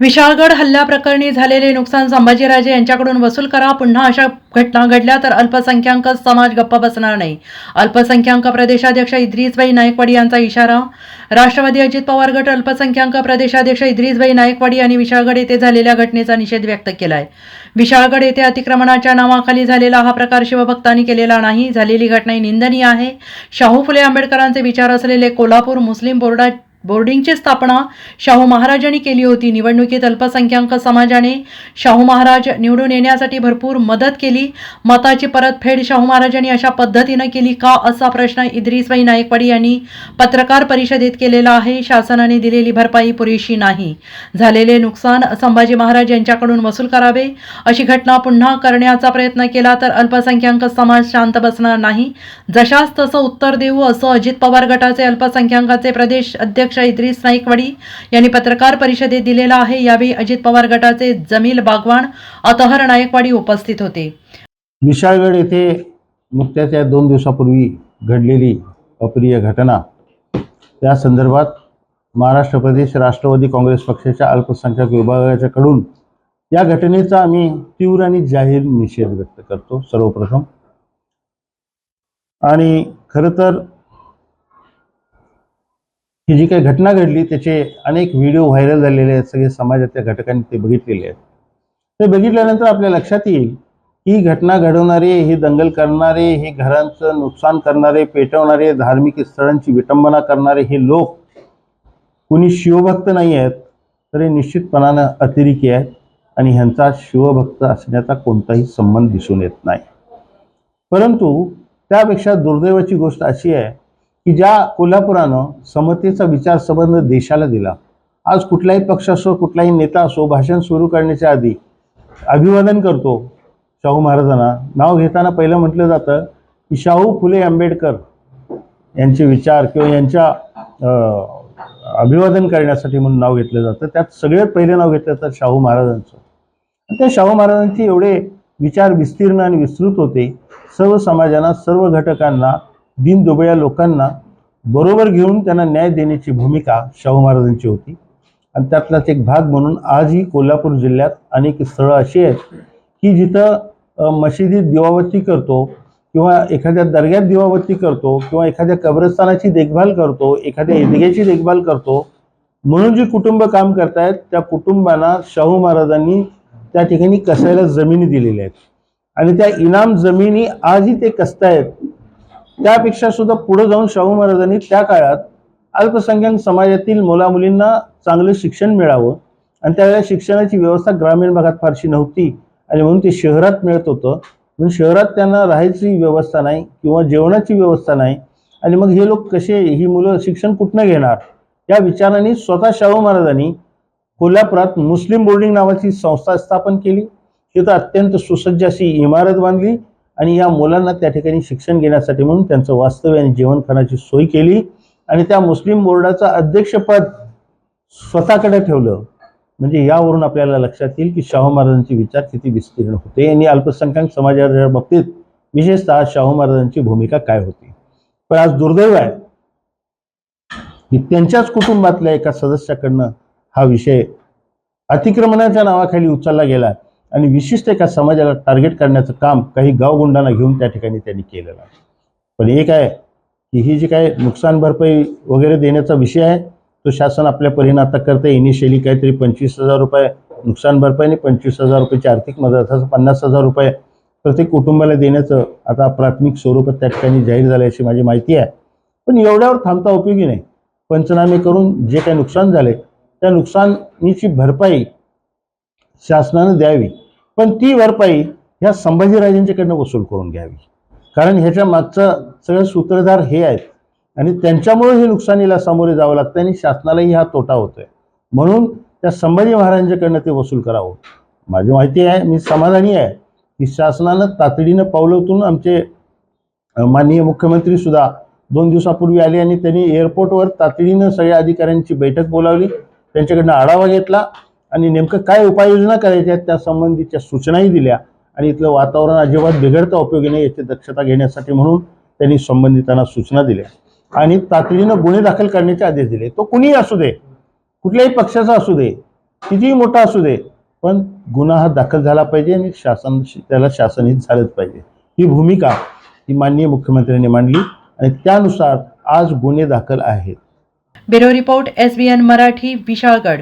विशाळगड हल्ल्याप्रकरणी झालेले नुकसान संभाजीराजे यांच्याकडून वसूल करा. पुन्हा अशा घटना घडल्या तर अल्पसंख्याक समाज गप्प बसणार नाही. अल्पसंख्याक प्रदेशाध्यक्ष इद्रिसभाई नायकवाडी यांचा इशारा. राष्ट्रवादी अजित पवार गट अल्पसंख्याक प्रदेशाध्यक्ष इद्रिसभाई नायकवाडी यांनी विशाळगड येथे झालेल्या घटनेचा निषेध व्यक्त केलाय. विशाळगड येथे अतिक्रमणाच्या नावाखाली झालेला हा प्रकार शिवभक्तांनी केलेला नाही. झालेली घटना ही निंदनीय आहे. शाहू फुले आंबेडकरांचे विचार असलेले कोल्हापूर मुस्लिम बोर्डात बोर्डिंगची स्थापना शाहू महाराजांनी केली होती. निवडणुकीत अल्पसंख्याक समाजाने शाहू महाराज निवडून येण्यासाठी भरपूर मदत केली. मताची परतफेड शाहू महाराजांनी अशा पद्धतीनं केली का असा प्रश्न इद्रिसबाई नायकवाडी यांनी पत्रकार परिषदेत केलेला आहे. शासनाने दिलेली भरपाई पुरेशी नाही. झालेले नुकसान संभाजी महाराज यांच्याकडून वसूल करावे. अशी घटना पुन्हा करण्याचा प्रयत्न केला तर अल्पसंख्याक समाज शांत बसणार नाही. जशास तसं उत्तर देऊ असं अजित पवार गटाचे अल्पसंख्याकाचे प्रदेश अध्यक्ष इद्रिस नाईकवाडी यांनी पत्रकार परिषदेत दिलेला आहे. यावेळी अजित पवार गटाचे जमील बागवान अतहर नायकवाडी उपस्थित होते. विशाळगड येथे नुकत्याच या दोन दिवसापूर्वी घडलेली अप्रिय घटना. त्या संदर्भात महाराष्ट्र प्रदेश राष्ट्रवादी काँग्रेस पक्षाच्या अल्पसंख्याक विभागाच्याकडून या घटनेचा आम्ही तीव्र आणि जाहीर निषेध व्यक्त करतो सर्वप्रथम. आणि खरं तर ही जी काही घटना घडली त्याचे अनेक व्हिडिओ व्हायरल झालेले आहेत सगळे समाजातल्या घटकांनी ते बघितलेले आहेत. ते बघितल्यानंतर आपल्या लक्षात येईल ही घटना घडवणारे हे दंगल करणारे हे घरांचं नुकसान करणारे पेटवणारे धार्मिक स्थळांची विटंबना करणारे हे लोक कुणी शिवभक्त नाही आहेत तर हे निश्चितपणानं अतिरेकी आहेत आणि ह्यांचा शिवभक्त असण्याचा कोणताही संबंध दिसून येत नाही. परंतु त्यापेक्षा दुर्दैवाची गोष्ट अशी आहे की ज्या कोल्हापुरानं समतेचा विचार संबंध देशाला दिला. आज कुठलाही पक्ष असो कुठलाही नेता असो भाषण सुरू करण्याच्या आधी अभिवादन करतो शाहू महाराजांना. नाव घेताना पहिलं म्हटलं जातं की शाहू फुले आंबेडकर यांचे विचार किंवा यांच्या अभिवादन करण्यासाठी म्हणून नाव घेतलं जातं. त्यात सगळ्यात पहिले नाव घेतलं जातं शाहू महाराजांचं. त्या शाहू महाराजांचे एवढे विचार विस्तीर्ण आणि विस्तृत होते. सर्व समाजांना सर्व घटकांना दीनदुबळ्या लोकांना बरोबर घेऊन त्यांना न्याय देण्याची भूमिका शाहू महाराजांची होती. आणि त्यातलाच एक भाग म्हणून आजही कोल्हापूर जिल्ह्यात अनेक स्थळं अशी आहेत की जिथं मशिदीत दिवाबत्ती करतो किंवा एखाद्या दर्ग्यात दिवाबत्ती करतो किंवा एखाद्या कब्रस्तानाची देखभाल करतो एखाद्या ईदग्याची देखभाल करतो म्हणून जी कुटुंब काम करतायत त्या कुटुंबांना शाहू महाराजांनी त्या ठिकाणी कसायला जमिनी दिलेल्या आहेत. आणि त्या इनाम जमिनी आजही ते कसतायत त्यापेक्षा सुद्धा पुढे जाऊन शाहू महाराजांनी त्या काळात अल्पसंख्याक समाजातील मुलामुलींना चांगलं शिक्षण मिळावं. आणि त्यावेळेला शिक्षणाची व्यवस्था ग्रामीण भागात फारशी नव्हती. आणि म्हणून ते शहरात मिळत होतं. म्हणून शहरात त्यांना राहायची व्यवस्था नाही किंवा जेवणाची व्यवस्था नाही. आणि मग हे लोक कसे ही मुलं शिक्षण कुठनं घेणार? या विचाराने स्वतः शाहू महाराजांनी कोल्हापुरात मुस्लिम बोर्डिंग नावाची संस्था स्थापन केली. तिथं अत्यंत सुसज्ज अशी इमारत बांधली. आणि या मुलांना त्या ठिकाणी शिक्षण घेण्यासाठी म्हणून त्यांचं वास्तव्य आणि जेवणखानाची सोय केली. आणि त्या मुस्लिम बोर्डाचं अध्यक्षपद स्वतःकडे ठेवलं. म्हणजे यावरून आपल्याला लक्षात येईल की शाहू महाराजांचे विचार किती विस्तीर्ण होते. आणि अल्पसंख्याक समाजाच्या बाबतीत विशेषतः शाहू महाराजांची भूमिका काय होती. पण आज दुर्दैव आहे की त्यांच्याच कुटुंबातल्या एका सदस्याकडनं हा विषय अतिक्रमणाच्या नावाखाली उचलला गेला. आणि विशिष्ट एका समाजाला टार्गेट करण्याचं काम काही गावगुंडांना घेऊन त्या ठिकाणी त्यांनी केलेलं आहे. पण एक आहे की ही जी काय नुकसान भरपाई वगैरे देण्याचा विषय आहे तो शासन आपल्या परीने आता करते इनिशियली काहीतरी पंचवीस हजार रुपये नुकसान भरपाई आणि पंचवीस हजार रुपयाची आर्थिक मदत असं पन्नास हजार रुपये प्रत्येक कुटुंबाला देण्याचं आता प्राथमिक स्वरूपात त्या ठिकाणी जाहीर झालं अशी माझी माहिती आहे. पण एवढ्यावर थांबता उपयोगी नाही. पंचनामे करून जे काही नुकसान झाले त्या नुकसानीची भरपाई शासनानं द्यावी. पण ती भरपाई ह्या संभाजीराजेंच्याकडनं वसूल करून घ्यावी. कारण ह्याच्या मागचं सगळं सूत्रधार हे आहेत. आणि त्यांच्यामुळे हे नुकसानीला सामोरे जावं लागतं आणि शासनालाही हा तोटा होतोय. म्हणून त्या संभाजी महाराजांच्याकडनं ते वसूल करावं. माझी माहिती आहे मी समाधानी आहे. की शासनानं तातडीनं पावलं उचलून आमचे माननीय मुख्यमंत्री सुद्धा दोन दिवसापूर्वी आले आणि त्यांनी एअरपोर्टवर तातडीनं सगळ्या अधिकाऱ्यांची बैठक बोलावली. त्यांच्याकडनं आढावा घेतला. आणि नेमकं काय उपाययोजना करायच्या आहेत त्या संबंधीच्या सूचनाही दिल्या. आणि इथलं वातावरण अजिबात बिघडता उपयोगी नाही याची दक्षता घेण्यासाठी म्हणून त्यांनी संबंधितांना सूचना दिल्या. आणि तातडीनं गुन्हे दाखल करण्याचे आदेश दिले. तो कुणीही असू दे कुठल्याही पक्षाचा असू दे कितीही मोठा असू दे पण गुन्हा हा दाखल झाला पाहिजे आणि शासन त्याला शासनहित झालंच पाहिजे. ही भूमिका ही माननीय मुख्यमंत्र्यांनी मांडली आणि त्यानुसार आज गुन्हे दाखल आहेत. Bureau report S B N Marathi Vishalgad.